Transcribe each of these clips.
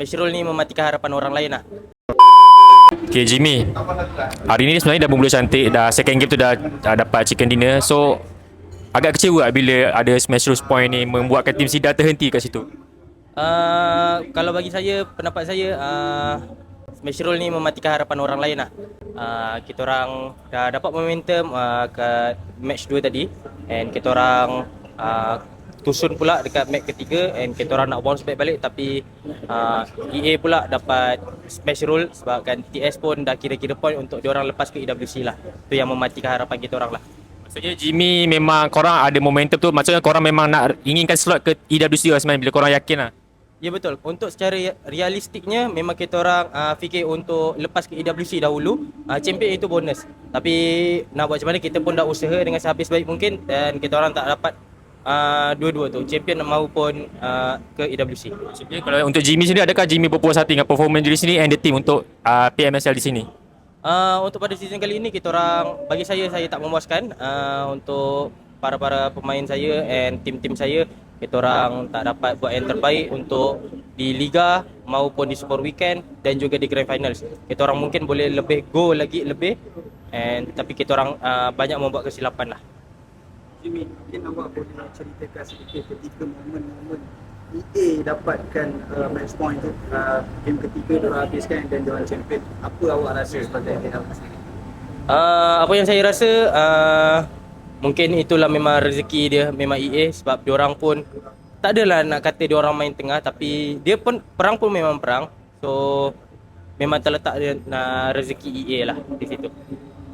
Mesrul ni mematikan harapan orang lain lah. Okay Jimmy Hari ni sebenarnya dah bermula cantik Dah second game tu dah, dah dapat chicken dinner So Agak kecewa tak bila ada smash point ni Membuatkan tim Sida terhenti kat situ Uh, kalau bagi saya, pendapat saya, uh, Mesrul ni mematikan harapan orang lain lah. Uh, kita orang dah dapat momentum uh, kat match 2 tadi and kita orang uh, tusun pula dekat match ketiga and kita orang nak bounce back balik tapi uh, EA pula dapat smash roll sebabkan TS pun dah kira-kira point untuk diorang lepas ke EWC lah. Tu yang mematikan harapan kita orang lah. Maksudnya Jimmy memang korang ada momentum tu Maksudnya korang memang nak inginkan slot ke EWC lah sebenarnya Bila korang yakin lah Ya betul. Untuk secara realistiknya memang kita orang uh, fikir untuk lepas ke EWC dahulu, uh, champion itu bonus. Tapi nak buat macam mana kita pun dah usaha dengan sehabis baik mungkin dan kita orang tak dapat uh, dua-dua tu, champion maupun uh, ke EWC. Maksudnya kalau untuk Jimmy sendiri Adakah Jimmy berpuas hati dengan performance diri sini And the team untuk uh, PMSL di sini Uh, untuk pada season kali ini kita orang bagi saya saya tak memuaskan uh, untuk para-para pemain saya and tim-tim saya kita orang tak dapat buat yang terbaik untuk di liga maupun di super weekend dan juga di grand finals. Kita orang mungkin boleh lebih go lagi lebih and tapi kita orang uh, banyak membuat kesilapan lah. Jimmy, mungkin awak boleh ceritakan sedikit ketika momen-momen EA dapatkan uh, match point tu uh, game ketiga dia orang habiskan dan dia orang champion. Apa awak rasa sebagai of sendiri Uh, apa yang saya rasa uh, mungkin itulah memang rezeki dia memang EA sebab diorang pun tak adalah nak kata diorang main tengah tapi dia pun perang pun memang perang. So memang terletak dia uh, rezeki EA lah di situ.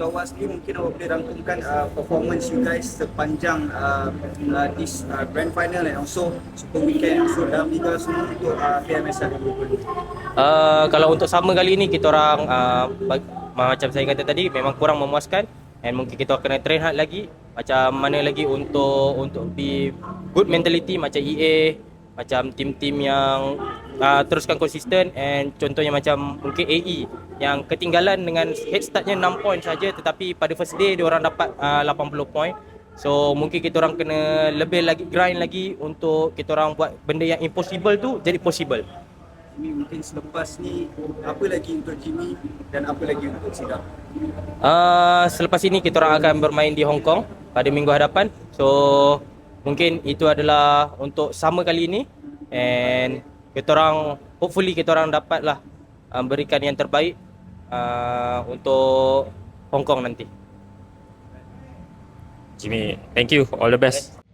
Awak sendiri mungkin awak boleh rangkumkan uh, performance you guys sepanjang uh, uh, this uh, grand final and also super weekend also dalam liga semua untuk uh, PMSL 2020 Uh, kalau untuk sama kali ni kita orang uh, macam saya kata tadi memang kurang memuaskan and mungkin kita kena train hard lagi. Macam mana lagi untuk untuk be good mentality macam EA macam tim-tim yang uh, teruskan konsisten and contohnya macam mungkin AE yang ketinggalan dengan head startnya 6 point saja tetapi pada first day dia orang dapat uh, 80 point So mungkin kita orang kena lebih lagi grind lagi untuk kita orang buat benda yang impossible tu jadi possible. Jimmy mungkin selepas ni apa lagi untuk Jimmy dan apa lagi untuk Sidap Uh, selepas ini kita orang akan bermain di Hong Kong pada minggu hadapan. So mungkin itu adalah untuk sama kali ini and kita orang hopefully kita orang dapatlah uh, berikan yang terbaik uh, untuk Hong Kong nanti. Jimmy thank you all the best